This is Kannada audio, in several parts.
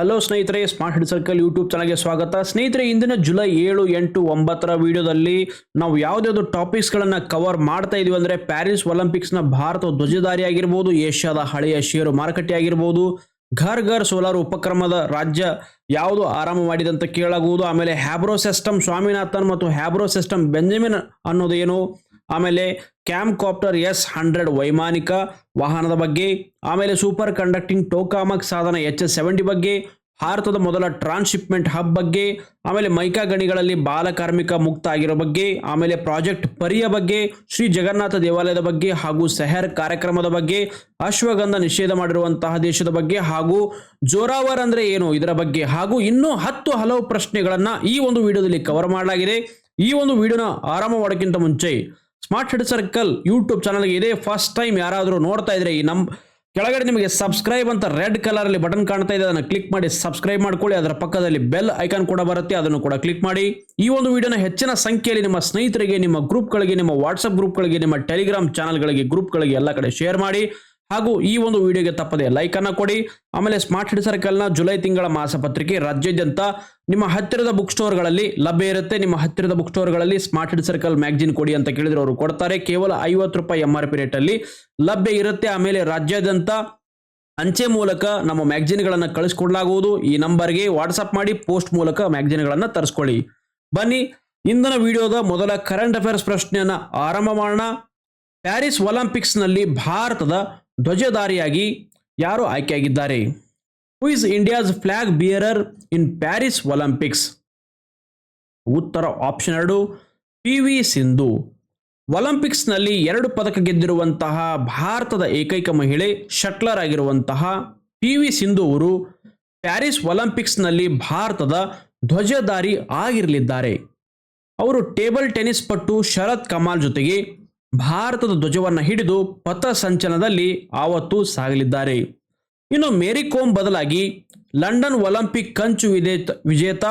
ಹಲೋ ಸ್ನೇಹಿತರೆ ಸ್ಮಾರ್ಟ್ ಹೆಡ್ ಸರ್ಕಲ್ ಯೂಟ್ಯೂಬ್ ಚಾನಲ್ಗೆ ಸ್ವಾಗತ. ಸ್ನೇಹಿತರೆ, ಇಂದಿನ ಜುಲೈ ಏಳು, ಎಂಟು, ಒಂಬತ್ತರ ವಿಡಿಯೋದಲ್ಲಿ ನಾವು ಯಾವುದ್ಯಾವುದು ಟಾಪಿಕ್ಸ್ಗಳನ್ನು ಕವರ್ ಮಾಡ್ತಾ ಇದೀವಿ ಅಂದರೆ ಪ್ಯಾರಿಸ್ ಒಲಿಂಪಿಕ್ಸ್ನ ಭಾರತ ಧ್ವಜಧಾರಿ ಆಗಿರ್ಬೋದು, ಏಷ್ಯಾದ ಹಳೆಯ ಷೇರು ಮಾರುಕಟ್ಟೆ ಆಗಿರ್ಬೋದು, ಘರ್ ಘರ್ ಸೋಲಾರ್ ಉಪಕ್ರಮದ ರಾಜ್ಯ ಯಾವುದು ಆರಂಭ ಮಾಡಿದಂತ ಕೇಳಾಗುವುದು ಆಮೇಲೆ ಹ್ಯಾಬ್ರೋ ಸಿಸ್ಟಮ್ ಸ್ವಾಮಿನಾಥನ್ ಮತ್ತು ಹ್ಯಾಬ್ರೋ ಸಿಸ್ಟಮ್ ಬೆಂಜಮಿನ್ ಅನ್ನೋದೇನು ಆಮೇಲೆ ಕ್ಯಾಂಪ್ ಕಾಪ್ಟರ್ ಎಸ್ ಹಂಡ್ರೆಡ್ ವೈಮಾನಿಕ ವಾಹನದ ಬಗ್ಗೆ, ಆಮೇಲೆ ಸೂಪರ್ ಕಂಡಕ್ಟಿಂಗ್ ಟೋಕಾಮಕ್ ಸಾಧನ ಎಚ್ ಎಸ್ ಸೆವೆಂಟಿ ಬಗ್ಗೆ, ಭಾರತದ ಮೊದಲ ಟ್ರಾನ್ಸ್ಶಿಪ್ಮೆಂಟ್ ಹಬ್ ಬಗ್ಗೆ, ಆಮೇಲೆ ಮೈಕಾ ಗಣಿಗಳಲ್ಲಿ ಬಾಲಕಾರ್ಮಿಕ ಮುಕ್ತ ಆಗಿರೋ ಬಗ್ಗೆ, ಆಮೇಲೆ ಪ್ರಾಜೆಕ್ಟ್ ಪರಿಯ ಬಗ್ಗೆ, ಶ್ರೀ ಜಗನ್ನಾಥ ದೇವಾಲಯದ ಬಗ್ಗೆ ಹಾಗೂ ಸೆಹರ್ ಕಾರ್ಯಕ್ರಮದ ಬಗ್ಗೆ, ಅಶ್ವಗಂಧ ನಿಷೇಧ ಮಾಡಿರುವಂತಹ ದೇಶದ ಬಗ್ಗೆ ಹಾಗೂ ಜೋರಾವರ್ ಅಂದ್ರೆ ಏನು ಇದರ ಬಗ್ಗೆ ಹಾಗೂ ಇನ್ನೂ ಹತ್ತು ಹಲವು ಪ್ರಶ್ನೆಗಳನ್ನು ಈ ಒಂದು ವಿಡಿಯೋದಲ್ಲಿ ಕವರ್ ಮಾಡಲಾಗಿದೆ. ಈ ಒಂದು ವಿಡಿಯೋನ ಆರಂಭ ಮಾಡೋಕ್ಕಿಂತ ಮುಂಚೆ ಸ್ಮಾರ್ಟ್ ಹೆಡ್ ಸರ್ಕಲ್ ಯೂಟ್ಯೂಬ್ ಚಾನಲ್ಗೆ ಇದೇ ಫಸ್ಟ್ ಟೈಮ್ ಯಾರಾದರೂ ನೋಡ್ತಾ ಇದ್ರೆ ಈ ನಮ್ಮ ಕೆಳಗಡೆ ನಿಮಗೆ ಸಬ್ಸ್ಕ್ರೈಬ್ ಅಂತ ರೆಡ್ ಅಲ್ಲಿ ಬಟನ್ ಕಾಣ್ತಾ ಇದೆ, ಅದನ್ನು ಕ್ಲಿಕ್ ಮಾಡಿ ಸಬ್ಸ್ಕ್ರೈಬ್ ಮಾಡ್ಕೊಳ್ಳಿ. ಅದರ ಪಕ್ಕದಲ್ಲಿ ಬೆಲ್ ಐಕಾನ್ ಕೂಡ ಬರುತ್ತೆ, ಅದನ್ನು ಕೂಡ ಕ್ಲಿಕ್ ಮಾಡಿ. ಈ ಒಂದು ವಿಡಿಯೋನ ಹೆಚ್ಚಿನ ಸಂಖ್ಯೆಯಲ್ಲಿ ನಿಮ್ಮ ಸ್ನೇಹಿತರಿಗೆ, ನಿಮ್ಮ ಗ್ರೂಪ್ಗಳಿಗೆ ನಿಮ್ಮ ವಾಟ್ಸಪ್ ಗ್ರೂಪ್ಗಳಿಗೆ ನಿಮ್ಮ ಟೆಲಿಗ್ರಾಮ್ ಚಾನಲ್ಗಳಿಗೆ ಗ್ರೂಪ್ಗಳಿಗೆ ಎಲ್ಲ ಕಡೆ ಶೇರ್ ಮಾಡಿ. ಹಾಗೂ ಈ ಒಂದು ವಿಡಿಯೋಗೆ ತಪ್ಪದೆ ಲೈಕ್ ಅನ್ನ ಕೊಡಿ. ಆಮೇಲೆ ಸ್ಮಾರ್ಟ್ ಹಿಡ್ ಸರ್ಕಲ್ನ ಜುಲೈ ತಿಂಗಳ ಮಾಸಪತ್ರಿಕೆ ರಾಜ್ಯಾದ್ಯಂತ ನಿಮ್ಮ ಹತ್ತಿರದ ಬುಕ್ ಸ್ಟೋರ್ಗಳಲ್ಲಿ ಲಭ್ಯ ಇರುತ್ತೆ. ನಿಮ್ಮ ಹತ್ತಿರದ ಬುಕ್ ಸ್ಟೋರ್ಗಳಲ್ಲಿ ಸ್ಮಾರ್ಟ್ ಹಿಡ್ ಸರ್ಕಲ್ ಮ್ಯಾಗ್ಜಿನ್ ಕೊಡಿ ಅಂತ ಕೇಳಿದ್ರೆ ಅವರು ಕೊಡ್ತಾರೆ. ಕೇವಲ ಐವತ್ತು ರೂಪಾಯಿ ಎಂ ಆರ್ ಪಿ ರೇಟಲ್ಲಿ ಲಭ್ಯ ಇರುತ್ತೆ. ಆಮೇಲೆ ರಾಜ್ಯಾದ್ಯಂತ ಅಂಚೆ ಮೂಲಕ ನಮ್ಮ ಮ್ಯಾಗ್ಜಿನ್ಗಳನ್ನು ಕಳಿಸ್ಕೊಡ್ಲಾಗುವುದು. ಈ ನಂಬರ್ಗೆ ವಾಟ್ಸಪ್ ಮಾಡಿ ಪೋಸ್ಟ್ ಮೂಲಕ ಮ್ಯಾಗ್ಜಿನ್ಗಳನ್ನು ತರಿಸ್ಕೊಳ್ಳಿ. ಬನ್ನಿ, ಇಂದಿನ ವಿಡಿಯೋದ ಮೊದಲ ಕರೆಂಟ್ ಅಫೇರ್ಸ್ ಪ್ರಶ್ನೆಯನ್ನ ಆರಂಭ ಮಾಡೋಣ. ಪ್ಯಾರಿಸ್ ಒಲಿಂಪಿಕ್ಸ್ನಲ್ಲಿ ಭಾರತದ ಧ್ವಜಧಾರಿಯಾಗಿ ಯಾರು ಆಯ್ಕೆಯಾಗಿದ್ದಾರೆ. Who is India's flag bearer in Paris Olympics ಉತ್ತರ ಆಪ್ಷನ್ ಎರಡು ಪಿ ವಿ ಸಿಂಧು ಒಲಿಂಪಿಕ್ಸ್ನಲ್ಲಿ ಎರಡು ಪದಕ ಗೆದ್ದಿರುವಂತಹ ಭಾರತದ ಏಕೈಕ ಮಹಿಳೆ ಶಟ್ಲರ್ ಆಗಿರುವಂತಹ ಪಿ ವಿ ಸಿಂಧು ಅವರು ಪ್ಯಾರಿಸ್ ಒಲಿಂಪಿಕ್ಸ್ನಲ್ಲಿ ಭಾರತದ ಧ್ವಜಧಾರಿ ಆಗಿರಲಿದ್ದಾರೆ. ಅವರು ಟೇಬಲ್ ಟೆನಿಸ್ ಪಟ್ಟು ಶರತ್ ಕಮಾಲ್ ಜೊತೆಗೆ ಭಾರತದ ಧ್ವಜವನ್ನು ಹಿಡಿದು ಪಥ ಸಂಚಲನದಲ್ಲಿ ಆವತ್ತು ಸಾಗಲಿದ್ದಾರೆ. ಇನ್ನು ಮೇರಿ ಕೋಮ್ ಬದಲಾಗಿ ಲಂಡನ್ ಒಲಿಂಪಿಕ್ ಕಂಚು ವಿಜೇತ ವಿಜೇತ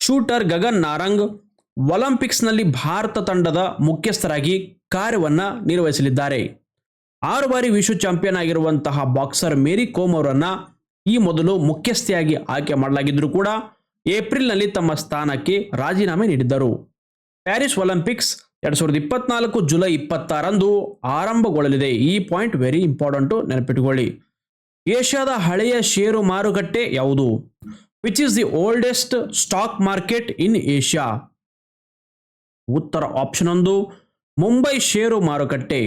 ಶೂಟರ್ ಗಗನ್ ನಾರಂಗ್ ಒಲಿಂಪಿಕ್ಸ್ನಲ್ಲಿ ಭಾರತ ತಂಡದ ಮುಖ್ಯಸ್ಥರಾಗಿ ಕಾರ್ಯವನ್ನು ನಿರ್ವಹಿಸಲಿದ್ದಾರೆ. ಆರು ಬಾರಿ ವಿಶ್ವ ಚಾಂಪಿಯನ್ ಆಗಿರುವಂತಹ ಬಾಕ್ಸರ್ ಮೇರಿ ಕೋಮ್ ಅವರನ್ನು ಈ ಮೊದಲು ಮುಖ್ಯಸ್ಥೆಯಾಗಿ ಆಯ್ಕೆ ಮಾಡಲಾಗಿದ್ದರೂ ಕೂಡ ಏಪ್ರಿಲ್ನಲ್ಲಿ ತಮ್ಮ ಸ್ಥಾನಕ್ಕೆ ರಾಜೀನಾಮೆ ನೀಡಿದ್ದರು. ಪ್ಯಾರಿಸ್ ಒಲಿಂಪಿಕ್ಸ್ ಎರಡ್ ಸಾವಿರದ ಇಪ್ಪತ್ನಾಲ್ಕು ಜುಲೈ ಇಪ್ಪತ್ತಾರಂದು ಆರಂಭಗೊಳ್ಳಲಿದೆ. ಈ ಪಾಯಿಂಟ್ ವೆರಿ ಇಂಪಾರ್ಟೆಂಟು ನೆನಪಿಟ್ಟುಕೊಳ್ಳಿ ಏಷ್ಯಾದ ಹಳೆಯ ಷೇರು ಮಾರುಕಟ್ಟೆ ಯಾವುದು? Which is the oldest stock market in Asia ಉತ್ತರ ಆಪ್ಷನ್ ಒಂದು, ಮುಂಬೈ ಷೇರು ಮಾರುಕಟ್ಟೆ.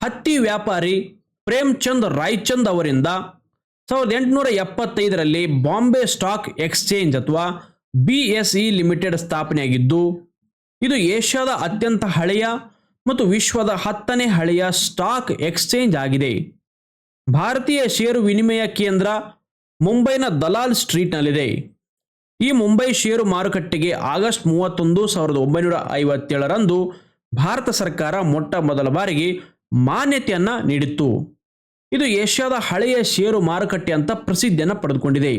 ಹತ್ತಿ ವ್ಯಾಪಾರಿ ಪ್ರೇಮ್ಚಂದ್ ರಾಯ್ಚಂದ್ ಅವರಿಂದ ಸಾವಿರದ ಎಂಟುನೂರ ಎಪ್ಪತ್ತೈದರಲ್ಲಿ ಬಾಂಬೆ ಸ್ಟಾಕ್ ಎಕ್ಸ್ಚೇಂಜ್ ಅಥವಾ ಬಿ ಎಸ್ ಇ ಲಿಮಿಟೆಡ್ ಸ್ಥಾಪನೆಯಾಗಿದ್ದು ಇದು ಏಷ್ಯಾದ ಅತ್ಯಂತ ಹಳೆಯ ಮತ್ತು ವಿಶ್ವದ ಹತ್ತನೇ ಹಳೆಯ ಸ್ಟಾಕ್ ಎಕ್ಸ್ಚೇಂಜ್ ಆಗಿದೆ. ಭಾರತೀಯ ಷೇರು ವಿನಿಮಯ ಕೇಂದ್ರ ಮುಂಬೈನ ದಲಾಲ್ ಸ್ಟ್ರೀಟ್ನಲ್ಲಿದೆ. ಈ ಮುಂಬೈ ಷೇರು ಮಾರುಕಟ್ಟೆಗೆ ಆಗಸ್ಟ್ ಮೂವತ್ತೊಂದು ಸಾವಿರದ ಒಂಬೈನೂರ ಐವತ್ತೇಳರಂದು ಭಾರತ ಸರ್ಕಾರ ಮೊಟ್ಟ ಮೊದಲ ಬಾರಿಗೆ ಮಾನ್ಯತೆಯನ್ನು ನೀಡಿತ್ತು. ಇದು ಏಷ್ಯಾದ ಹಳೆಯ ಷೇರು ಮಾರುಕಟ್ಟೆ ಅಂತ ಪ್ರಸಿದ್ಧಿಯನ್ನು ಪಡೆದುಕೊಂಡಿದೆ.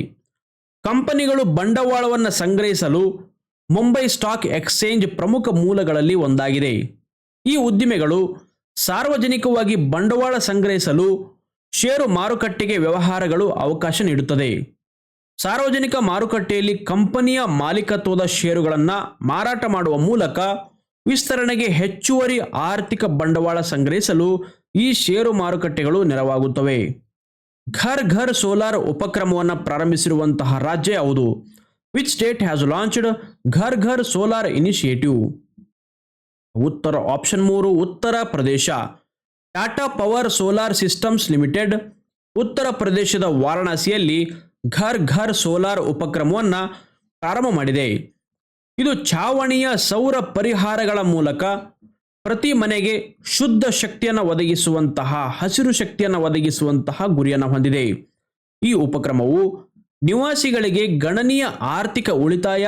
ಕಂಪನಿಗಳು ಬಂಡವಾಳವನ್ನು ಸಂಗ್ರಹಿಸಲು ಮುಂಬೈ ಸ್ಟಾಕ್ ಎಕ್ಸ್ಚೇಂಜ್ ಪ್ರಮುಖ ಮೂಲಗಳಲ್ಲಿ ಒಂದಾಗಿದೆ. ಈ ಉದ್ದಿಮೆಗಳು ಸಾರ್ವಜನಿಕವಾಗಿ ಬಂಡವಾಳ ಸಂಗ್ರಹಿಸಲು, ಷೇರು ಮಾರುಕಟ್ಟೆಗೆ ವ್ಯವಹಾರಗಳು ಅವಕಾಶ ನೀಡುತ್ತದೆ. ಸಾರ್ವಜನಿಕ ಮಾರುಕಟ್ಟೆಯಲ್ಲಿ ಕಂಪನಿಯ ಮಾಲೀಕತ್ವದ ಷೇರುಗಳನ್ನು ಮಾರಾಟ ಮಾಡುವ ಮೂಲಕ ವಿಸ್ತರಣೆಗೆ ಹೆಚ್ಚುವರಿ ಆರ್ಥಿಕ ಬಂಡವಾಳ ಸಂಗ್ರಹಿಸಲು ಈ ಷೇರು ಮಾರುಕಟ್ಟೆಗಳು ನೆರವಾಗುತ್ತವೆ. ಘರ್ ಘರ್ ಸೋಲಾರ್ ಉಪಕ್ರಮವನ್ನು ಪ್ರಾರಂಭಿಸಿರುವಂತಹ ರಾಜ್ಯ ಯಾವುದು? Which state has launched Ghar Ghar solar initiative ಉತ್ತರ ಆಪ್ಷನ್ ಮೂರು, Uttar Pradesh. Tata power solar systems limited ಉತ್ತರ ಪ್ರದೇಶದ ವಾರಣಾಸಿಯಲ್ಲಿ ಘರ್ ಘರ್ ಸೋಲಾರ್ ಉಪಕ್ರಮವನ್ನು ಪ್ರಾರಂಭ ಮಾಡಿದೆ. ಇದು ಛಾವಣಿಯ ಸೌರ ಪರಿಹಾರಗಳ ಮೂಲಕ ಪ್ರತಿ ಮನೆಗೆ ಶುದ್ಧ ಶಕ್ತಿಯನ್ನು ಒದಗಿಸುವಂತಹ, ಹಸಿರು ಶಕ್ತಿಯನ್ನು ಒದಗಿಸುವಂತಹ ಗುರಿಯನ್ನು ಹೊಂದಿದೆ. ಈ ಉಪಕ್ರಮವು ನಿವಾಸಿಗಳಿಗೆ ಗಣನೀಯ ಆರ್ಥಿಕ ಉಳಿತಾಯ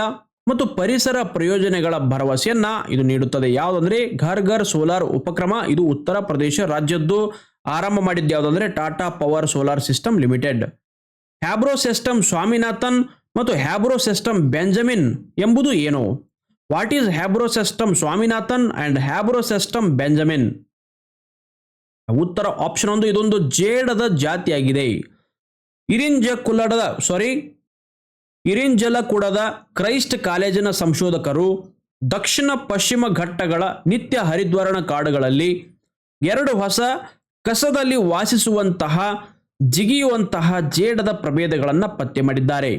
ಮತ್ತು ಪರಿಸರ ಪ್ರಯೋಜನಗಳ ಭರವಸೆಯನ್ನ ಇದು ನೀಡುತ್ತದೆ. ಯಾವುದಂದ್ರೆ ಘರ್ ಘರ್ ಸೋಲಾರ್ ಉಪಕ್ರಮ, ಇದು ಉತ್ತರ ಪ್ರದೇಶ ರಾಜ್ಯದ್ದು ಆರಂಭ ಮಾಡಿದ್ದು ಯಾವುದಂದ್ರೆ Tata power solar system limited. Habrocestum Swaminathan ಮತ್ತು ಹ್ಯಾಬ್ರೋ ಸಿಸ್ಟಮ್ ಬೆಂಜಮಿನ್ ಎಂಬುದು ಏನು? What is Habrocestum Swaminathan and Habrocestum Benjamin? ಉತ್ತರ ಆಪ್ಷನ್ ಒಂದು, ಇದೊಂದು ಜೇಡದ ಜಾತಿಯಾಗಿದೆ. ಇರಿಂಜ ಕುಲ್ಲಡದ ಸಾರಿ ಇರಿಂಜಲಕುಡದ ಕ್ರೈಸ್ಟ್ ಕಾಲೇಜಿನ ಸಂಶೋಧಕರು ದಕ್ಷಿಣ ಪಶ್ಚಿಮ ಘಟ್ಟಗಳ ನಿತ್ಯ ಹರಿದ್ವರ್ಣ ಕಾಡುಗಳಲ್ಲಿ ಎರಡು ಹೊಸ ಕಸದಲ್ಲಿ ವಾಸಿಸುವಂತಹ, ಜಿಗಿಯುವಂತಹ ಜೇಡದ ಪ್ರಭೇದಗಳನ್ನು ಪತ್ತೆ ಮಾಡಿದ್ದಾರೆ.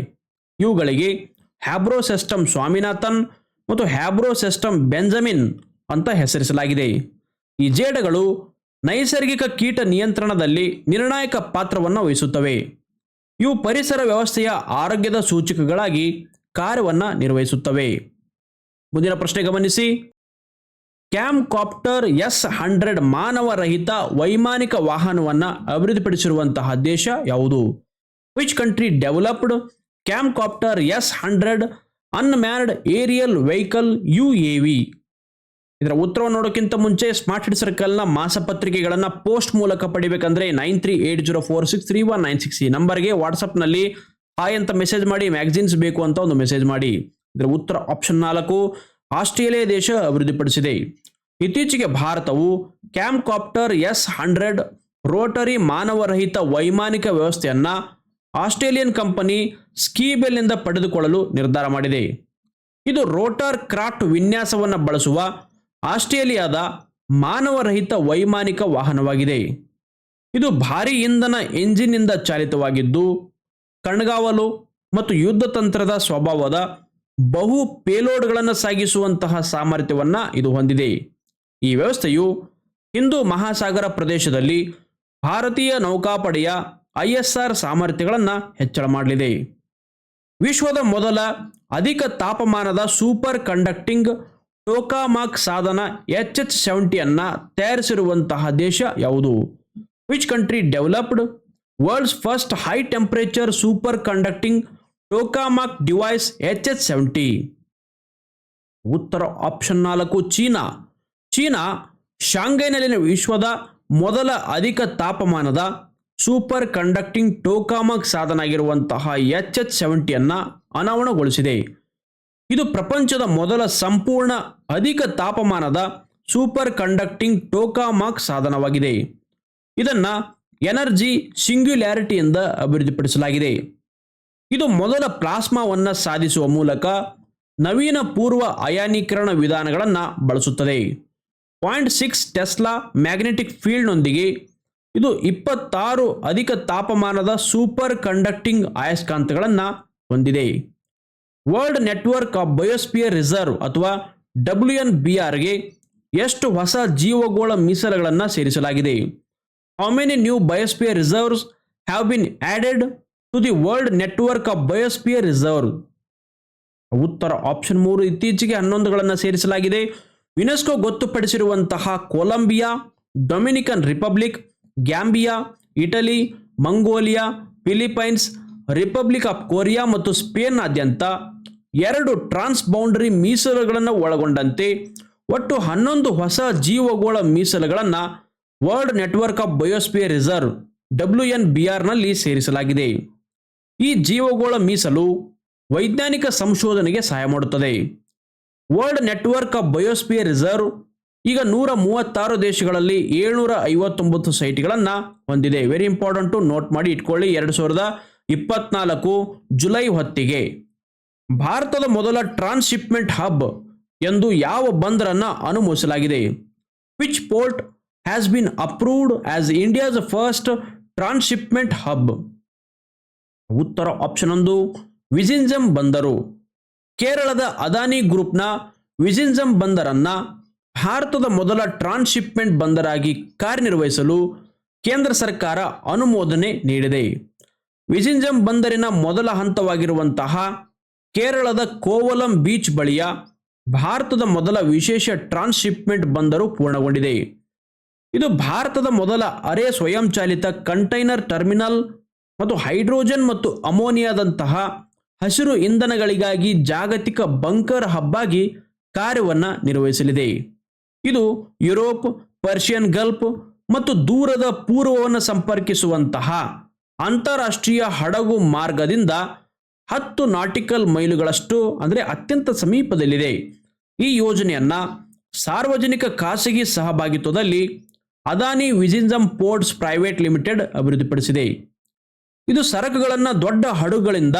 ಇವುಗಳಿಗೆ ಹ್ಯಾಬ್ರೋಸೆಸ್ಟಮ್ ಸ್ವಾಮಿನಾಥನ್ ಮತ್ತು ಹ್ಯಾಬ್ರೋಸೆಸ್ಟಮ್ ಬೆಂಜಮಿನ್ ಅಂತ ಹೆಸರಿಸಲಾಗಿದೆ. ಈ ಜೇಡಗಳು ನೈಸರ್ಗಿಕ ಕೀಟ ನಿಯಂತ್ರಣದಲ್ಲಿ ನಿರ್ಣಾಯಕ ಪಾತ್ರವನ್ನು ವಹಿಸುತ್ತವೆ. ಇವು ಪರಿಸರ ವ್ಯವಸ್ಥೆಯ ಆರೋಗ್ಯದ ಸೂಚಕಗಳಾಗಿ ಕಾರ್ಯವನ್ನು ನಿರ್ವಹಿಸುತ್ತವೆ. ಮುಂದಿನ ಪ್ರಶ್ನೆ ಗಮನಿಸಿ. ಕ್ಯಾಮ್ಕಾಪ್ಟರ್ ಎಸ್ ಹಂಡ್ರೆಡ್ ಮಾನವರಹಿತ ವೈಮಾನಿಕ ವಾಹನವನ್ನು ಅಭಿವೃದ್ಧಿಪಡಿಸಿರುವಂತಹ ದೇಶ ಯಾವುದು? Which country developed? Camcopter S hundred unmanned aerial vehicle U A V ಇದರ ಉತ್ತರವನ್ನು ನೋಡೋಕ್ಕಿಂತ ಮುಂಚೆ ಸ್ಮಾರ್ಟ್ ಹಿಟ್ ಸರ್ಕಲ್ನ ಮಾಸಪತ್ರಿಕೆಗಳನ್ನು ಪೋಸ್ಟ್ ಮೂಲಕ ಪಡಿಬೇಕಂದ್ರೆ nine three eight zero four six three one nine six ಈ ನಂಬರ್ಗೆ ವಾಟ್ಸಪ್ನಲ್ಲಿ ಹಾಯ್ ಅಂತ ಮೆಸೇಜ್ ಮಾಡಿ ಮ್ಯಾಗಝಿನ್ಸ್ ಬೇಕು ಅಂತ ಒಂದು ಮೆಸೇಜ್ ಮಾಡಿ. ಇದರ ಉತ್ತರ ಆಪ್ಷನ್ ನಾಲ್ಕು, ಆಸ್ಟ್ರೇಲಿಯಾ ದೇಶ ಅಭಿವೃದ್ಧಿಪಡಿಸಿದೆ. ಇತ್ತೀಚೆಗೆ ಭಾರತವು camp copter S hundred rotary ಮಾನವರಹಿತ ವೈಮಾನಿಕ ವ್ಯವಸ್ಥೆಯನ್ನು ಆಸ್ಟ್ರೇಲಿಯನ್ ಕಂಪನಿ ಸ್ಕೀಬೆಲ್ನಿಂದ ಪಡೆದುಕೊಳ್ಳಲು ನಿರ್ಧಾರ ಮಾಡಿದೆ. ಇದು ರೋಟರ್ ಕ್ರಾಫ್ಟ್ ವಿನ್ಯಾಸವನ್ನು ಬಳಸುವ ಆಸ್ಟ್ರೇಲಿಯಾದ ಮಾನವರಹಿತ ವೈಮಾನಿಕ ವಾಹನವಾಗಿದೆ. ಇದು ಭಾರಿ ಇಂಧನ ಎಂಜಿನ್ನಿಂದ ಚಾಲಿತವಾಗಿದ್ದು, ಕಣ್ಗಾವಲು ಮತ್ತು ಯುದ್ಧ ತಂತ್ರದ ಸ್ವಭಾವದ ಬಹು ಪೇಲೋಡ್ಗಳನ್ನು ಸಾಗಿಸುವಂತಹ ಸಾಮರ್ಥ್ಯವನ್ನು ಇದು ಹೊಂದಿದೆ. ಈ ವ್ಯವಸ್ಥೆಯು ಹಿಂದೂ ಮಹಾಸಾಗರ ಪ್ರದೇಶದಲ್ಲಿ ಭಾರತೀಯ ನೌಕಾಪಡೆಯ ಐಎಸ್ಆರ್ ಸಾಮರ್ಥ್ಯಗಳನ್ನು ಹೆಚ್ಚಳ ಮಾಡಲಿದೆ. ವಿಶ್ವದ ಮೊದಲ ಅಧಿಕ ತಾಪಮಾನದ ಸೂಪರ್ ಕಂಡಕ್ಟಿಂಗ್ ಟೋಕಾಮಾಕ್ ಸಾಧನ ಎಚ್ ಎಚ್ ಸೆವೆಂಟಿಯನ್ನು ತಯಾರಿಸಿರುವಂತಹ ದೇಶ ಯಾವುದು? Which country developed world's first high temperature superconducting tokamak device H H seventy ಉತ್ತರ ಆಪ್ಷನ್ ನಾಲ್ಕು, ಚೀನಾ. ಚೀನಾ ಶಾಂಘೈನಲ್ಲಿನ ವಿಶ್ವದ ಮೊದಲ ಅಧಿಕ ತಾಪಮಾನದ ಸೂಪರ್ ಕಂಡಕ್ಟಿಂಗ್ ಟೋಕಾಮಕ್ ಸಾಧನ ಆಗಿರುವಂತಹ ಎಚ್ ಎಚ್ ಸೆವೆಂಟಿಯನ್ನು ಅನಾವರಣಗೊಳಿಸಿದೆ. ಇದು ಪ್ರಪಂಚದ ಮೊದಲ ಸಂಪೂರ್ಣ ಅಧಿಕ ತಾಪಮಾನದ ಸೂಪರ್ ಕಂಡಕ್ಟಿಂಗ್ ಟೋಕಾಮಾಕ್ ಸಾಧನವಾಗಿದೆ. ಇದನ್ನು ಎನರ್ಜಿ ಸಿಂಗ್ಯುಲ್ಯಾರಿಟಿಯಿಂದ ಅಭಿವೃದ್ಧಿಪಡಿಸಲಾಗಿದೆ. ಇದು ಮೊದಲ ಪ್ಲಾಸ್ಮಾವನ್ನು ಸಾಧಿಸುವ ಮೂಲಕ ನವೀನ ಪೂರ್ವ ಅಯಾನೀಕರಣ ವಿಧಾನಗಳನ್ನು ಬಳಸುತ್ತದೆ. ಪಾಯಿಂಟ್ ಸಿಕ್ಸ್ ಟೆಸ್ಲಾ ಮ್ಯಾಗ್ನೆಟಿಕ್ ಫೀಲ್ಡ್ನೊಂದಿಗೆ ಇದು ಇಪ್ಪತ್ತಾರು ಅಧಿಕ ತಾಪಮಾನದ ಸೂಪರ್ ಕಂಡಕ್ಟಿಂಗ್ ಅಯಸ್ಕಾಂತಗಳನ್ನು ಹೊಂದಿದೆ. World network of biosphere reserve ಅಥವಾ ಡಬ್ಲ್ಯೂ ಎನ್ ಬಿ ಆರ್ಗೆ ಎಷ್ಟು ಹೊಸ ಜೀವಗೋಳ ಮೀಸಲುಗಳನ್ನು ಸೇರಿಸಲಾಗಿದೆ? How many new biosphere reserves have been added to the world network of biosphere reserve ಉತ್ತರ ಆಪ್ಷನ್ ಮೂರು ಇತ್ತೀಚೆಗೆ ಹನ್ನೊಂದುಗಳನ್ನು ಸೇರಿಸಲಾಗಿದೆ. UNESCO ಗೊತ್ತುಪಡಿಸಿರುವಂತಹ Colombia Dominican Republic Gambia Italy Mongolia Philippines Republic of Korea ಮತ್ತು ಸ್ಪೇನ್ನಾದ್ಯಂತ ಎರಡು ಟ್ರಾನ್ಸ್ ಬೌಂಡರಿ ಮೀಸಲುಗಳನ್ನು ಒಳಗೊಂಡಂತೆ, ಒಟ್ಟು ಹನ್ನೊಂದು ಹೊಸ ಜೀವಗೋಳ ಮೀಸಲುಗಳನ್ನು world network of biosphere reserve W N B ಆರ್ನಲ್ಲಿ ಸೇರಿಸಲಾಗಿದೆ. ಈ ಜೀವಗೋಳ ಮೀಸಲು ವೈಜ್ಞಾನಿಕ ಸಂಶೋಧನೆಗೆ ಸಹಾಯ ಮಾಡುತ್ತದೆ. World network of biosphere reserve ಈಗ ನೂರ ಮೂವತ್ತಾರು ದೇಶಗಳಲ್ಲಿ ಏಳ್ನೂರ ಐವತ್ತೊಂಬತ್ತು ಸೈಟ್ಗಳನ್ನು ಹೊಂದಿದೆ. ವೆರಿ ಇಂಪಾರ್ಟೆಂಟು ನೋಟ್ ಮಾಡಿ ಇಟ್ಕೊಳ್ಳಿ. ಎರಡು ಸಾವಿರದ ಇಪ್ಪತ್ನಾಲ್ಕು ಜುಲೈ ಹೊತ್ತಿಗೆ. ಭಾರತದ ಮೊದಲ ಟ್ರಾನ್ಸ್ಶಿಪ್ಮೆಂಟ್ ಹಬ್ ಎಂದು ಯಾವ ಬಂದರನ್ನು ಅನುಮೋದಿಸಲಾಗಿದೆ which port has been approved as India's first transshipment hub? ಉತ್ತರ ಆಪ್ಷನ್ ಒಂದು ವಿಜಿಂಜಂ ಬಂದರು. ಕೇರಳದ ಅದಾನಿ ಗ್ರೂಪ್ನ ವಿಜಿಂಜಂ ಬಂದರನ್ನ ಭಾರತದ ಮೊದಲ ಟ್ರಾನ್ಸ್ಶಿಪ್ಮೆಂಟ್ ಬಂದರಾಗಿ ಕಾರ್ಯನಿರ್ವಹಿಸಲು ಕೇಂದ್ರ ಸರ್ಕಾರ ಅನುಮೋದನೆ ನೀಡಿದೆ. ವಿಜಿಂಜಂ ಬಂದರಿನ ಮೊದಲ ಹಂತವಾಗಿರುವಂತಹ ಕೇರಳದ ಕೋವಲಂ ಬೀಚ್ ಬಳಿಯ ಭಾರತದ ಮೊದಲ ವಿಶೇಷ ಟ್ರಾನ್ಸ್ಶಿಪ್ಮೆಂಟ್ ಬಂದರು ಪೂರ್ಣಗೊಂಡಿದೆ. ಇದು ಭಾರತದ ಮೊದಲ ಅರೆ ಸ್ವಯಂಚಾಲಿತ ಕಂಟೈನರ್ ಟರ್ಮಿನಲ್ ಮತ್ತು ಹೈಡ್ರೋಜನ್ ಮತ್ತು ಅಮೋನಿಯಾದಂತಹ ಹಸಿರು ಇಂಧನಗಳಿಗಾಗಿ ಜಾಗತಿಕ ಬಂಕರ್ ಹಬ್ ಆಗಿ ಕಾರ್ಯವನ್ನು ನಿರ್ವಹಿಸಲಿದೆ. ಇದು ಯುರೋಪ್, ಪರ್ಷಿಯನ್ ಗಲ್ಫ್ ಮತ್ತು ದೂರದ ಪೂರ್ವವನ್ನು ಸಂಪರ್ಕಿಸುವಂತಹ ಅಂತಾರಾಷ್ಟ್ರೀಯ ಹಡಗು ಮಾರ್ಗದಿಂದ ಹತ್ತು ನಾಟಿಕಲ್ ಮೈಲುಗಳಷ್ಟು ಅಂದರೆ ಅತ್ಯಂತ ಸಮೀಪದಲ್ಲಿದೆ. ಈ ಯೋಜನೆಯನ್ನ ಸಾರ್ವಜನಿಕ ಖಾಸಗಿ ಸಹಭಾಗಿತ್ವದಲ್ಲಿ Adani Vizhinjam ports private limited ಅಭಿವೃದ್ಧಿಪಡಿಸಿದೆ. ಇದು ಸರಕುಗಳನ್ನು ದೊಡ್ಡ ಹಡಗುಗಳಿಂದ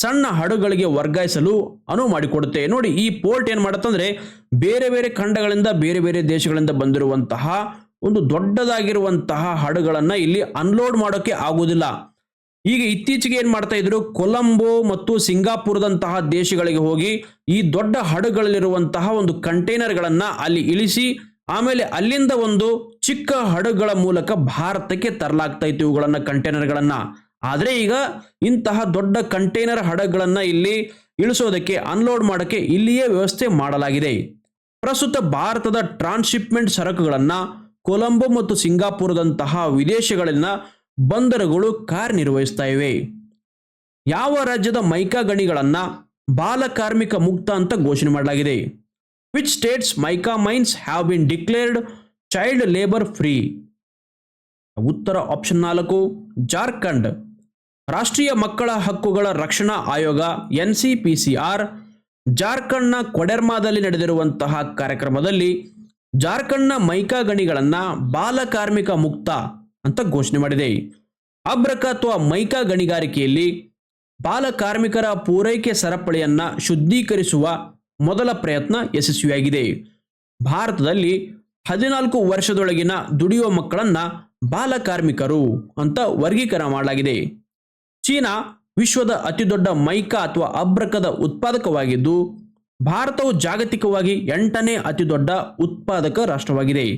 ಸಣ್ಣ ಹಡಗುಗಳಿಗೆ ವರ್ಗಾಯಿಸಲು ಅನುವು ಮಾಡಿಕೊಡುತ್ತೆ. ನೋಡಿ, ಈ ಪೋರ್ಟ್ ಏನು ಮಾಡುತ್ತಂದ್ರೆ ಬೇರೆ ಬೇರೆ ಖಂಡಗಳಿಂದ ಬೇರೆ ಬೇರೆ ದೇಶಗಳಿಂದ ಬಂದಿರುವಂತಹ ಒಂದು ದೊಡ್ಡದಾಗಿರುವಂತಹ ಹಡುಗಳನ್ನು ಇಲ್ಲಿ ಅನ್ಲೋಡ್ ಮಾಡೋಕ್ಕೆ ಆಗುವುದಿಲ್ಲ. ಈಗ ಇತ್ತೀಚೆಗೆ ಏನ್ ಮಾಡ್ತಾ ಇದ್ರು? ಕೊಲಂಬೋ ಮತ್ತು ಸಿಂಗಾಪುರದಂತಹ ದೇಶಗಳಿಗೆ ಹೋಗಿ ಈ ದೊಡ್ಡ ಹಡಗುಗಳಲ್ಲಿರುವಂತಹ ಒಂದು ಕಂಟೈನರ್ಗಳನ್ನ ಅಲ್ಲಿ ಇಳಿಸಿ, ಆಮೇಲೆ ಅಲ್ಲಿಂದ ಒಂದು ಚಿಕ್ಕ ಹಡಗುಗಳ ಮೂಲಕ ಭಾರತಕ್ಕೆ ತರಲಾಗ್ತಾ ಇತ್ತು ಇವುಗಳನ್ನ, ಕಂಟೈನರ್ಗಳನ್ನ. ಆದ್ರೆ ಈಗ ಇಂತಹ ದೊಡ್ಡ ಕಂಟೈನರ್ ಹಡಗುಗಳನ್ನ ಇಲ್ಲಿ ಇಳಿಸೋದಕ್ಕೆ ಅನ್ಲೋಡ್ ಮಾಡೋಕ್ಕೆ ಇಲ್ಲಿಯೇ ವ್ಯವಸ್ಥೆ ಮಾಡಲಾಗಿದೆ. ಪ್ರಸ್ತುತ ಭಾರತದ ಟ್ರಾನ್ಸ್ಶಿಪ್ಮೆಂಟ್ ಸರಕುಗಳನ್ನ ಕೊಲಂಬೋ ಮತ್ತು ಸಿಂಗಾಪುರದಂತಹ ವಿದೇಶಗಳಲ್ಲಿನ ಬಂದರುಗಳು ಕಾರ್ಯನಿರ್ವಹಿಸ್ತಾ ಇವೆ ಯಾವ ರಾಜ್ಯದ ಮೈಕಾ ಗಣಿಗಳನ್ನ ಬಾಲಕಾರ್ಮಿಕ ಮುಕ್ತ ಅಂತ ಘೋಷಣೆ ಮಾಡಲಾಗಿದೆ. Which states mica mines have been declared child labour free ಉತ್ತರ ಆಪ್ಷನ್ ನಾಲ್ಕು, ಜಾರ್ಖಂಡ್. ರಾಷ್ಟ್ರೀಯ ಮಕ್ಕಳ ಹಕ್ಕುಗಳ ರಕ್ಷಣಾ ಆಯೋಗ, N C P C R, ಜಾರ್ಖಂಡ್ನ ಕೊಡೆರ್ಮಾದಲ್ಲಿ ನಡೆದಿರುವಂತಹ ಕಾರ್ಯಕ್ರಮದಲ್ಲಿ ಜಾರ್ಖಂಡ್ನ ಮೈಕಾ ಗಣಿಗಳನ್ನ ಬಾಲಕಾರ್ಮಿಕ ಮುಕ್ತ ಅಂತ ಘೋಷಣೆ ಮಾಡಿದೆ. ಅಬ್ರಕ ಅಥವಾ ಮೈಕಾ ಗಣಿಗಾರಿಕೆಯಲ್ಲಿ ಬಾಲ ಕಾರ್ಮಿಕರ ಪೂರೈಕೆ ಸರಪಳಿಯನ್ನ ಶುದ್ಧೀಕರಿಸುವ ಮೊದಲ ಪ್ರಯತ್ನ ಯಶಸ್ವಿಯಾಗಿದೆ. ಭಾರತದಲ್ಲಿ ಹದಿನಾಲ್ಕು ವರ್ಷದೊಳಗಿನ ದುಡಿಯುವ ಮಕ್ಕಳನ್ನ ಬಾಲ ಕಾರ್ಮಿಕರು ಅಂತ ವರ್ಗೀಕರಣ ಮಾಡಲಾಗಿದೆ. ಚೀನಾ ವಿಶ್ವದ ಅತಿದೊಡ್ಡ ಮೈಕಾ ಅಥವಾ ಅಬ್ರಕದ ಉತ್ಪಾದಕವಾಗಿದ್ದು, ಭಾರತವು ಜಾಗತಿಕವಾಗಿ ಎಂಟನೇ ಅತಿದೊಡ್ಡ ಉತ್ಪಾದಕ ರಾಷ್ಟ್ರವಾಗಿದೆ.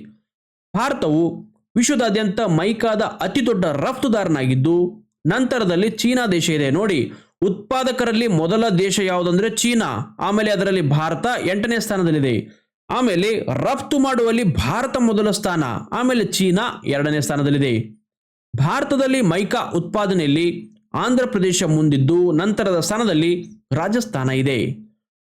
ಭಾರತವು ವಿಶ್ವದಾದ್ಯಂತ ಮೈಕಾದ ಅತಿ ದೊಡ್ಡ ರಫ್ತುದಾರನಾಗಿದ್ದು, ನಂತರದಲ್ಲಿ ಚೀನಾ ದೇಶ ಇದೆ. ನೋಡಿ, ಉತ್ಪಾದಕರಲ್ಲಿ ಮೊದಲ ದೇಶ ಯಾವುದಂದ್ರೆ ಚೀನಾ. ಆಮೇಲೆ ಅದರಲ್ಲಿ ಭಾರತ ಎಂಟನೇ ಸ್ಥಾನದಲ್ಲಿದೆ. ಆಮೇಲೆ ರಫ್ತು ಮಾಡುವಲ್ಲಿ ಭಾರತ ಮೊದಲ ಸ್ಥಾನ. ಆಮೇಲೆ ಚೀನಾ ಎರಡನೇ ಸ್ಥಾನದಲ್ಲಿದೆ. ಭಾರತದಲ್ಲಿ ಮೈಕಾ ಉತ್ಪಾದನೆಯಲ್ಲಿ ಆಂಧ್ರ ಪ್ರದೇಶ ಮುಂದಿದ್ದು, ನಂತರದ ಸ್ಥಾನದಲ್ಲಿ ರಾಜಸ್ಥಾನ ಇದೆ.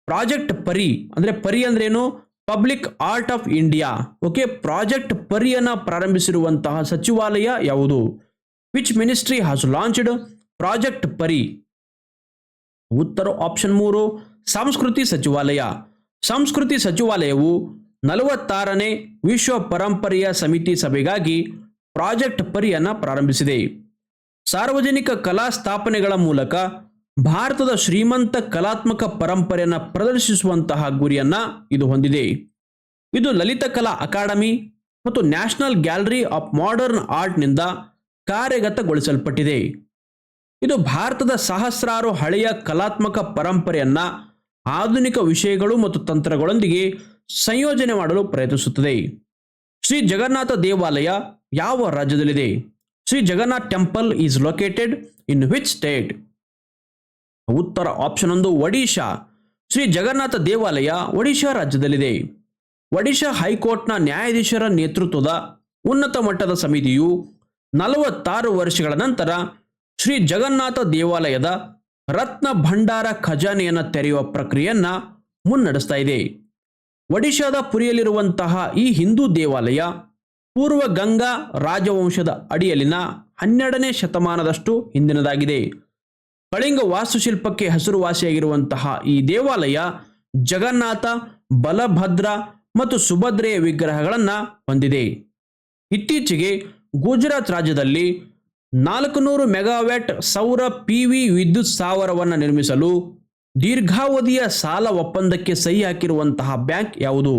ಪ್ರಾಜೆಕ್ಟ್ ಪರಿ ಅಂದ್ರೆ ಪರಿ ಅಂದ್ರೇನು? Public art of India okay project ಪರಿಯನ್ನ ಪ್ರಾರಂಭಿಸಿರುವಂತಹ ಸಚಿವಾಲಯ ಯಾವುದು? Which ministry has launched project PARI ಉತ್ತರ ಆಪ್ಷನ್ ಮೂರು, ಸಂಸ್ಕೃತಿ ಸಚಿವಾಲಯ. ಸಂಸ್ಕೃತಿ ಸಚಿವಾಲಯವು ನಲವತ್ತಾರನೇ ವಿಶ್ವ ಪರಂಪರೆಯ ಸಮಿತಿ ಸಭೆಗಾಗಿ ಪ್ರಾಜೆಕ್ಟ್ ಪರಿಯನ್ನು ಪ್ರಾರಂಭಿಸಿದೆ. ಸಾರ್ವಜನಿಕ ಕಲಾ ಸ್ಥಾಪನೆಗಳ ಮೂಲಕ ಭಾರತದ ಶ್ರೀಮಂತ ಕಲಾತ್ಮಕ ಪರಂಪರೆಯನ್ನು ಪ್ರದರ್ಶಿಸುವಂತಹ ಗುರಿಯನ್ನ ಇದು ಹೊಂದಿದೆ. ಇದು ಲಲಿತ ಕಲಾ ಅಕಾಡೆಮಿ ಮತ್ತು ನ್ಯಾಷನಲ್ ಗ್ಯಾಲರಿ ಆಫ್ ಮಾಡರ್ನ್ ಆರ್ಟ್ನಿಂದ ಕಾರ್ಯಗತಗೊಳಿಸಲ್ಪಟ್ಟಿದೆ. ಇದು ಭಾರತದ ಸಹಸ್ರಾರು ಹಳೆಯ ಕಲಾತ್ಮಕ ಪರಂಪರೆಯನ್ನು ಆಧುನಿಕ ವಿಷಯಗಳು ಮತ್ತು ತಂತ್ರಗಳೊಂದಿಗೆ ಸಂಯೋಜನೆ ಮಾಡಲು ಪ್ರಯತ್ನಿಸುತ್ತದೆ. ಶ್ರೀ ಜಗನ್ನಾಥ ದೇವಾಲಯ ಯಾವ ರಾಜ್ಯದಲ್ಲಿದೆ? Shri Jagannath temple is located in which state ಉತ್ತರ ಆಪ್ಷನ್ ಒಂದು ಒಡಿಶಾ. ಶ್ರೀ ಜಗನ್ನಾಥ ದೇವಾಲಯ ಒಡಿಶಾ ರಾಜ್ಯದಲ್ಲಿದೆ. ಒಡಿಶಾ ಹೈಕೋರ್ಟ್ನ ನ್ಯಾಯಾಧೀಶರ ನೇತೃತ್ವದ ಉನ್ನತ ಮಟ್ಟದ ಸಮಿತಿಯು ನಲವತ್ತಾರು ವರ್ಷಗಳ ನಂತರ ಶ್ರೀ ಜಗನ್ನಾಥ ದೇವಾಲಯದ ರತ್ನ ಭಂಡಾರ ಖಜಾನೆಯನ್ನು ತೆರೆಯುವ ಪ್ರಕ್ರಿಯೆಯನ್ನ ಮುನ್ನಡೆಸ್ತಾ ಇದೆ. ಒಡಿಶಾದ ಪುರಿಯಲ್ಲಿರುವಂತಹ ಈ ಹಿಂದೂ ದೇವಾಲಯ ಪೂರ್ವ ಗಂಗಾ ರಾಜವಂಶದ ಅಡಿಯಲ್ಲಿನ ಹನ್ನೆರಡನೇ ಶತಮಾನದಷ್ಟು ಹಿಂದಿನದಾಗಿದೆ. ಕಳಿಂಗ ವಾಸ್ತುಶಿಲ್ಪಕ್ಕೆ ಹೆಸರುವಾಸಿಯಾಗಿರುವಂತಹ ಈ ದೇವಾಲಯ ಜಗನ್ನಾಥ, ಬಲಭದ್ರ ಮತ್ತು ಸುಭದ್ರೆಯ ವಿಗ್ರಹಗಳನ್ನು ಹೊಂದಿದೆ. ಇತ್ತೀಚೆಗೆ ಗುಜರಾತ್ ರಾಜ್ಯದಲ್ಲಿ ನಾಲ್ಕು ನೂರು ಮೆಗಾವ್ಯಾಟ್ ಸೌರ ಪಿ ವಿ ವಿದ್ಯುತ್ ಸ್ಥಾವರವನ್ನು ನಿರ್ಮಿಸಲು ದೀರ್ಘಾವಧಿಯ ಸಾಲ ಒಪ್ಪಂದಕ್ಕೆ ಸಹಿ ಹಾಕಿರುವಂತಹ ಬ್ಯಾಂಕ್ ಯಾವುದು?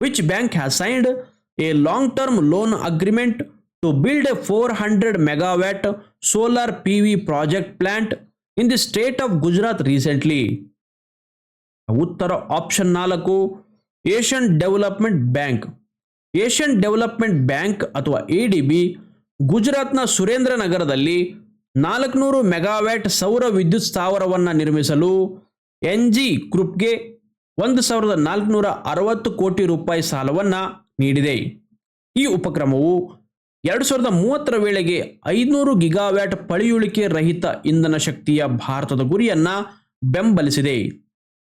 Which bank has signed a long term loan agreement to build a four hundred megawatt solar P V project plant in the state of Gujarat recently ಉತ್ತರ ಆಪ್ಷನ್ ನಾಲ್ಕು Asian development bank Asian development bank ಅಥವಾ ಎ ಡಿ ಬಿ ಗುಜರಾತ್ನ ಸುರೇಂದ್ರ ನಗರದಲ್ಲಿ ನಾಲ್ಕುನೂರು ಮೆಗಾವ್ಯಾಟ್ ಸೌರ ವಿದ್ಯುತ್ ಸ್ಥಾವರವನ್ನು ನಿರ್ಮಿಸಲು ಎನ್ ಜಿ ಗ್ರೂಪ್ಗೆ ಒಂದು ಸಾವಿರದ ನಾಲ್ಕುನೂರ ಅರವತ್ತು ಕೋಟಿ ರೂಪಾಯಿ ಸಾಲವನ್ನು ನೀಡಿದೆ. ಈ ಉಪಕ್ರಮವು ಎರಡು ಸಾವಿರದ ಮೂವತ್ತರ ವೇಳೆಗೆ ಐದುನೂರು ಗಿಗಾವ್ಯಾಟ್ ಪಳಿಯುಳಿಕೆ ರಹಿತ ಇಂಧನ ಶಕ್ತಿಯ ಭಾರತದ ಗುರಿಯನ್ನ ಬೆಂಬಲಿಸಿದೆ.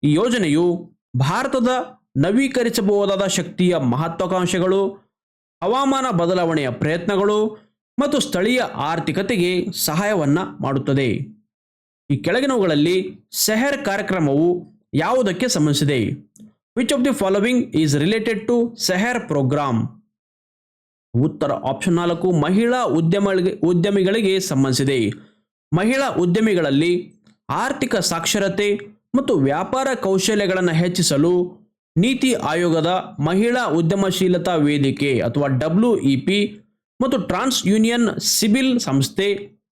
ಈ ಯೋಜನೆಯು ಭಾರತದ ನವೀಕರಿಸಬಹುದಾದ ಶಕ್ತಿಯ ಮಹತ್ವಾಕಾಂಕ್ಷೆಗಳು, ಹವಾಮಾನ ಬದಲಾವಣೆಯ ಪ್ರಯತ್ನಗಳು ಮತ್ತು ಸ್ಥಳೀಯ ಆರ್ಥಿಕತೆಗೆ ಸಹಾಯವನ್ನು ಮಾಡುತ್ತದೆ. ಈ ಕೆಳಗಿನವುಗಳಲ್ಲಿ ಸೆಹರ್ ಕಾರ್ಯಕ್ರಮವು ಯಾವುದಕ್ಕೆ ಸಂಬಂಧಿಸಿದೆ? Which of the following is related to Seher program ಉತ್ತರ ಆಪ್ಷನ್ ನಾಲ್ಕು, ಮಹಿಳಾ ಉದ್ಯಮಗಳಿಗೆ, ಉದ್ಯಮಿಗಳಿಗೆ ಸಂಬಂಧಿಸಿದೆ. ಮಹಿಳಾ ಉದ್ಯಮಿಗಳಲ್ಲಿ ಆರ್ಥಿಕ ಸಾಕ್ಷರತೆ ಮತ್ತು ವ್ಯಾಪಾರ ಕೌಶಲ್ಯಗಳನ್ನು ಹೆಚ್ಚಿಸಲು ನೀತಿ ಆಯೋಗದ ಮಹಿಳಾ ಉದ್ಯಮಶೀಲತಾ ವೇದಿಕೆ ಅಥವಾ ಡಬ್ಲ್ಯೂ ಇ ಪಿ ಮತ್ತು ಟ್ರಾನ್ಸ್ ಯೂನಿಯನ್ ಸಿಬಿಲ್ ಸಂಸ್ಥೆ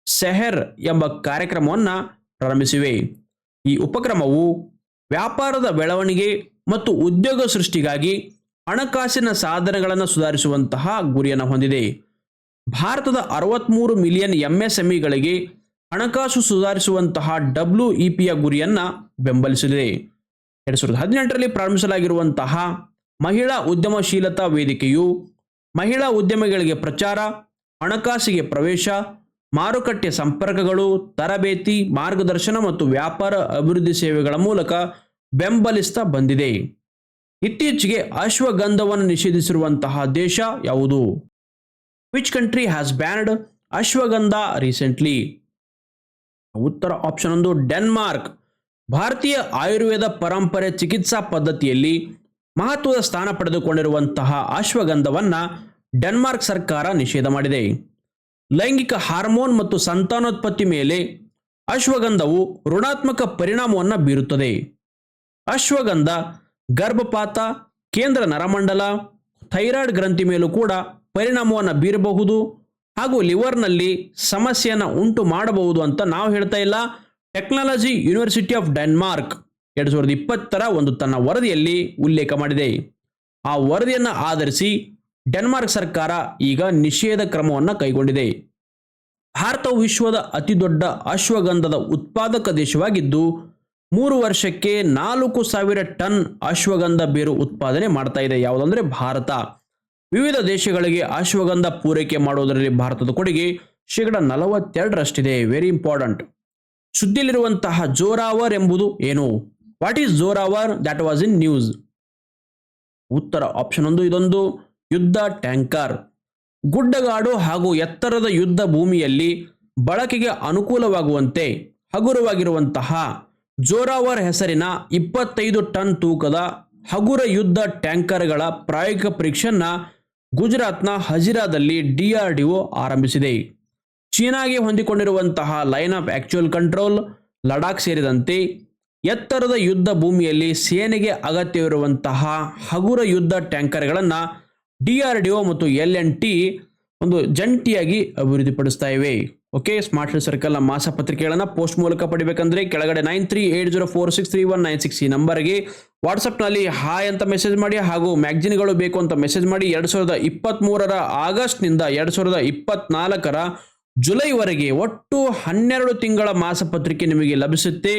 ಸೆಹರ್ ಎಂಬ ಕಾರ್ಯಕ್ರಮವನ್ನು ಪ್ರಾರಂಭಿಸಿವೆ. ಈ ಉಪಕ್ರಮವು ವ್ಯಾಪಾರದ ಬೆಳವಣಿಗೆ ಮತ್ತು ಉದ್ಯೋಗ ಸೃಷ್ಟಿಗಾಗಿ ಹಣಕಾಸಿನ ಸಾಧನಗಳನ್ನು ಸುಧಾರಿಸುವಂತಹ ಗುರಿಯನ್ನು ಹೊಂದಿದೆ. ಭಾರತದ ಅರವತ್ತ್ಮೂರು ಮಿಲಿಯನ್ ಎಂಎಸ್ಎಂಇಗಳಿಗೆ ಹಣಕಾಸು ಸುಧಾರಿಸುವಂತಹ ಡಬ್ಲ್ಯೂ ಇ ಪಿಯ ಗುರಿಯನ್ನು ಬೆಂಬಲಿಸಿದೆ. ಎರಡು ಸಾವಿರದ ಹದಿನೆಂಟರಲ್ಲಿ ಪ್ರಾರಂಭಿಸಲಾಗಿರುವಂತಹ ಮಹಿಳಾ ಉದ್ಯಮಶೀಲತಾ ವೇದಿಕೆಯು ಮಹಿಳಾ ಉದ್ಯಮಿಗಳಿಗೆ ಪ್ರಚಾರ, ಹಣಕಾಸಿಗೆ ಪ್ರವೇಶ, ಮಾರುಕಟ್ಟೆ ಸಂಪರ್ಕಗಳು, ತರಬೇತಿ, ಮಾರ್ಗದರ್ಶನ ಮತ್ತು ವ್ಯಾಪಾರ ಅಭಿವೃದ್ಧಿ ಸೇವೆಗಳ ಮೂಲಕ ಬೆಂಬಲಿಸ್ತಾ ಬಂದಿದೆ. ಇತ್ತೀಚೆಗೆ ಅಶ್ವಗಂಧವನ್ನು ನಿಷೇಧಿಸಿರುವಂತಹ ದೇಶ ಯಾವುದು? Which country has banned ashwagandha recently ಉತ್ತರ ಆಪ್ಷನ್ ಒಂದು, ಡೆನ್ಮಾರ್ಕ್. ಭಾರತೀಯ ಆಯುರ್ವೇದ ಪರಂಪರೆ ಚಿಕಿತ್ಸಾ ಪದ್ಧತಿಯಲ್ಲಿ ಮಹತ್ವದ ಸ್ಥಾನ ಪಡೆದುಕೊಂಡಿರುವಂತಹ ಅಶ್ವಗಂಧವನ್ನು ಡೆನ್ಮಾರ್ಕ್ ಸರ್ಕಾರ ನಿಷೇಧ ಮಾಡಿದೆ. ಲೈಂಗಿಕ ಹಾರ್ಮೋನ್ ಮತ್ತು ಸಂತಾನೋತ್ಪತ್ತಿ ಮೇಲೆ ಅಶ್ವಗಂಧವು ಋಣಾತ್ಮಕ ಪರಿಣಾಮವನ್ನು ಬೀರುತ್ತದೆ. ಅಶ್ವಗಂಧ ಗರ್ಭಪಾತ, ಕೇಂದ್ರ ನರಮಂಡಲ, ಥೈರಾಯ್ಡ್ ಗ್ರಂಥಿ ಮೇಲೂ ಕೂಡ ಪರಿಣಾಮವನ್ನು ಬೀರಬಹುದು ಹಾಗೂ ಲಿವರ್ನಲ್ಲಿ ಸಮಸ್ಯೆಯನ್ನು ಉಂಟು ಮಾಡಬಹುದು ಅಂತ ನಾವು ಹೇಳ್ತಾ ಇಲ್ಲ. ಟೆಕ್ನಾಲಜಿ ಯೂನಿವರ್ಸಿಟಿ ಆಫ್ ಡೆನ್ಮಾರ್ಕ್ ಎರಡು ಸಾವಿರದ ಇಪ್ಪತ್ತರ ಒಂದು ತನ್ನ ವರದಿಯಲ್ಲಿ ಉಲ್ಲೇಖ ಮಾಡಿದೆ. ಆ ವರದಿಯನ್ನು ಆಧರಿಸಿ ಡೆನ್ಮಾರ್ಕ್ ಸರ್ಕಾರ ಈಗ ನಿಷೇಧ ಕ್ರಮವನ್ನು ಕೈಗೊಂಡಿದೆ. ಭಾರತವು ವಿಶ್ವದ ಅತಿದೊಡ್ಡ ಅಶ್ವಗಂಧದ ಉತ್ಪಾದಕ ದೇಶವಾಗಿದ್ದು ಮೂರು ವರ್ಷಕ್ಕೆ ನಾಲ್ಕು ಸಾವಿರ ಟನ್ ಅಶ್ವಗಂಧ ಬೇರು ಉತ್ಪಾದನೆ ಮಾಡ್ತಾ ಇದೆ. ಯಾವುದಂದ್ರೆ ಭಾರತ. ವಿವಿಧ ದೇಶಗಳಿಗೆ ಅಶ್ವಗಂಧ ಪೂರೈಕೆ ಮಾಡುವುದರಲ್ಲಿ ಭಾರತದ ಕೊಡುಗೆ ಶೇಕಡ ನಲವತ್ತೆರಡರಷ್ಟಿದೆ. ವೆರಿ ಇಂಪಾರ್ಟೆಂಟ್ ಸುದ್ದಿಯಲ್ಲಿರುವಂತಹ ಜೋರಾವರ್ ಎಂಬುದು ಏನು? What is Zorawar? That was in news ಉತ್ತರ ಆಪ್ಷನ್ ಒಂದು, ಇದೊಂದು. ಯುದ್ಧ ಟ್ಯಾಂಕರ್. ಗುಡ್ಡಗಾಡು ಹಾಗೂ ಎತ್ತರದ ಯುದ್ಧ ಭೂಮಿಯಲ್ಲಿ ಬಳಕೆಗೆ ಅನುಕೂಲವಾಗುವಂತೆ ಹಗುರವಾಗಿರುವಂತಹ ಜೋರಾವರ್ ಹೆಸರಿನ ಇಪ್ಪತ್ತೈದು ಟನ್ ತೂಕದ ಹಗುರ ಯುದ್ಧ ಟ್ಯಾಂಕರ್ಗಳ ಪ್ರಾಯೋಗಿಕ ಪರೀಕ್ಷೆಯನ್ನು ಗುಜರಾತ್ನ ಹಜಿರಾದಲ್ಲಿ ಡಿಆರ್ಡಿಒ ಆರಂಭಿಸಿದೆ. ಚೀನಾಗೆ ಹೊಂದಿಕೊಂಡಿರುವಂತಹ line of actual control, Ladakh ಸೇರಿದಂತೆ ಎತ್ತರದ ಯುದ್ಧ ಭೂಮಿಯಲ್ಲಿ ಸೇನೆಗೆ ಅಗತ್ಯವಿರುವಂತಹ ಹಗುರ ಯುದ್ಧ ಟ್ಯಾಂಕರ್ಗಳನ್ನು ಡಿಆರ್ಡಿಒ ಮತ್ತು ಎಲ್ ಎನ್ ಟಿ ಒಂದು ಜಂಟಿಯಾಗಿ ಅಭಿವೃದ್ಧಿಪಡಿಸ್ತಾ ಇವೆ. ಓಕೆ ಸ್ಮಾರ್ಟ್ ಸರ್ಕಲ್ನ ಮಾಸಪತ್ರಿಕೆಗಳನ್ನು ಪೋಸ್ಟ್ ಮೂಲಕ ಪಡಿಬೇಕಂದ್ರೆ ಕೆಳಗಡೆ nine three eight zero four six three one nine six ಈ ನಂಬರ್ಗೆ ವಾಟ್ಸಪ್ನಲ್ಲಿ ಹಾಯ್ ಅಂತ ಮೆಸೇಜ್ ಮಾಡಿ ಹಾಗೂ ಮ್ಯಾಗ್ಜಿನ್ಗಳು ಬೇಕು ಅಂತ ಮೆಸೇಜ್ ಮಾಡಿ ಎರಡು ಸಾವಿರದ ಇಪ್ಪತ್ತ್ಮೂರರ ಆಗಸ್ಟ್ನಿಂದ ಎರಡು ಸಾವಿರದ ಇಪ್ಪತ್ನಾಲ್ಕರ ಜುಲೈವರೆಗೆ ಒಟ್ಟು ಹನ್ನೆರಡು ತಿಂಗಳ ಮಾಸಪತ್ರಿಕೆ ನಿಮಗೆ ಲಭಿಸುತ್ತೆ.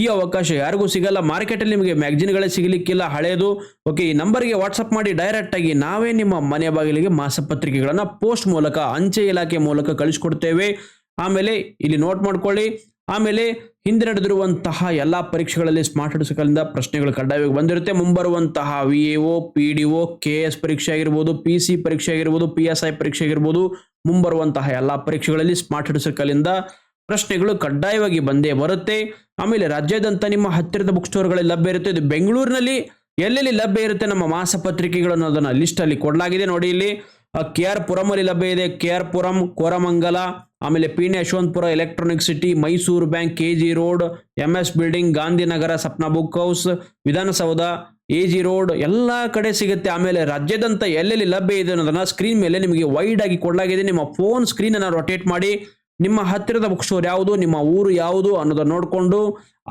ಈ ಅವಕಾಶ ಯಾರಿಗೂ ಸಿಗಲ್ಲ ಮಾರ್ಕೆಟಲ್ಲಿ ನಿಮಗೆ ಮ್ಯಾಗ್ಜಿನ್ಗಳೇ ಸಿಗಲಿಕ್ಕಿಲ್ಲ ಹಳೆಯದು ಓಕೆ ಈ ನಂಬರ್ಗೆ ವಾಟ್ಸಪ್ ಮಾಡಿ ಡೈರೆಕ್ಟಾಗಿ ನಾವೇ ನಿಮ್ಮ ಮನೆ ಬಾಗಿಲಿಗೆ ಮಾಸಪತ್ರಿಕೆಗಳನ್ನು ಪೋಸ್ಟ್ ಮೂಲಕ, ಅಂಚೆ ಇಲಾಖೆ ಮೂಲಕ ಕಳಿಸ್ಕೊಡ್ತೇವೆ. ಆಮೇಲೆ ಇಲ್ಲಿ ನೋಟ್ ಮಾಡ್ಕೊಳ್ಳಿ. ಆಮೇಲೆ ಹಿಂದೆ ನಡೆದಿರುವಂತಹ ಎಲ್ಲ ಪರೀಕ್ಷೆಗಳಲ್ಲಿ ಸ್ಮಾರ್ಟ್ ಸರ್ಕಲಿಂದ ಪ್ರಶ್ನೆಗಳು ಕಡ್ಡಾಯವಾಗಿ ಬಂದಿರುತ್ತೆ. ಮುಂಬರುವಂತಹ V A O P D O K S ಪರೀಕ್ಷೆ ಆಗಿರ್ಬೋದು ಪಿ ಸಿ ಪರೀಕ್ಷೆ ಆಗಿರ್ಬೋದು ಪಿ ಎಸ್ ಐ ಪರೀಕ್ಷೆ ಆಗಿರ್ಬೋದು, ಮುಂಬರುವಂತಹ ಎಲ್ಲ ಪರೀಕ್ಷೆಗಳಲ್ಲಿ ಸ್ಮಾರ್ಟ್ ಸರ್ಕಲಿಂದ ಪ್ರಶ್ನೆಗಳು ಕಡ್ಡಾಯವಾಗಿ ಬಂದೇ ಬರುತ್ತೆ. ಆಮೇಲೆ ರಾಜ್ಯಾದ್ಯಂತ ನಿಮ್ಮ ಹತ್ತಿರದ ಬುಕ್ ಸ್ಟೋರ್ಗಳಲ್ಲಿ ಲಭ್ಯ ಇರುತ್ತೆ. ಇದು ಬೆಂಗಳೂರಿನಲ್ಲಿ ಎಲ್ಲೆಲ್ಲಿ ಲಭ್ಯ ಇರುತ್ತೆ ನಮ್ಮ ಮಾಸಪತ್ರಿಕೆಗಳನ್ನು ಅದನ್ನು ಲಿಸ್ಟ್ ಅಲ್ಲಿ ಕೊಡಲಾಗಿದೆ ನೋಡಿ ಇಲ್ಲಿ. ಕೆ ಆರ್ ಪುರಂ ಅಲ್ಲಿ ಲಭ್ಯ ಇದೆ. ಕೆ ಆರ್ ಪುರಂ ಕೋರಮಂಗಲ, ಆಮೇಲೆ Peenya Yeshwanthpur electronic city Mysuru bank K G road M S building Gandhinagar Sapna book house Vidhana Soudha A G road ಎಲ್ಲ ಕಡೆ ಸಿಗುತ್ತೆ. ಆಮೇಲೆ ರಾಜ್ಯದಂತ ಎಲ್ಲೆಲ್ಲಿ ಲಭ್ಯ ಇದೆ ಅನ್ನೋದನ್ನ ಸ್ಕ್ರೀನ್ ಮೇಲೆ ನಿಮಗೆ ವೈಡ್ ಆಗಿ ಕೊಡಲಾಗಿದೆ. ನಿಮ್ಮ ಫೋನ್ ಸ್ಕ್ರೀನ್ ಅನ್ನ ರೊಟೇಟ್ ಮಾಡಿ, ನಿಮ್ಮ ಹತ್ತಿರದ ಬುಕ್ ಸ್ಟೋರ್ ಯಾವುದು, ನಿಮ್ಮ ಊರು ಯಾವುದು ಅನ್ನೋದನ್ನ ನೋಡಿಕೊಂಡು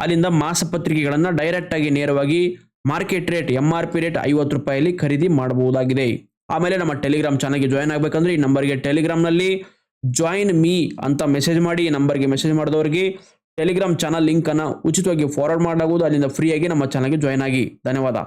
ಅಲ್ಲಿಂದ ಮಾಸಪತ್ರಿಕೆಗಳನ್ನು ಡೈರೆಕ್ಟ್ ಆಗಿ ನೇರವಾಗಿ market rate M R P rate ಐವತ್ತು ರೂಪಾಯಿಯಲ್ಲಿ ಖರೀದಿ ಮಾಡಬಹುದಾಗಿದೆ. ಆಮೇಲೆ ನಮ್ಮ ಟೆಲಿಗ್ರಾಮ್ ಚಾನಲ್ಗೆ ಜಾಯ್ನ್ ಆಗಬೇಕಂದ್ರೆ ಈ ನಂಬರ್ಗೆ ಟೆಲಿಗ್ರಾಮ್ನಲ್ಲಿ ಜಾಯಿನ್ ಮೀ ಅಂತ ಮೆಸೇಜ್ ಮಾಡಿ, ಈ ನಂಬರ್ಗೆ ಮೆಸೇಜ್ ಮಾಡಿದವರಿಗೆ ಟೆಲಿಗ್ರಾಮ್ ಚಾನಲ್ ಲಿಂಕನ್ನು ಉಚಿತವಾಗಿ ಫಾರ್ವರ್ಡ್ ಮಾಡಲಾಗುವುದು. ಅಲ್ಲಿಂದ ಫ್ರೀಯಾಗಿ ನಮ್ಮ ಚಾನಲ್ಗೆ ಜಾಯ್ನ್ ಆಗಿ. ಧನ್ಯವಾದ.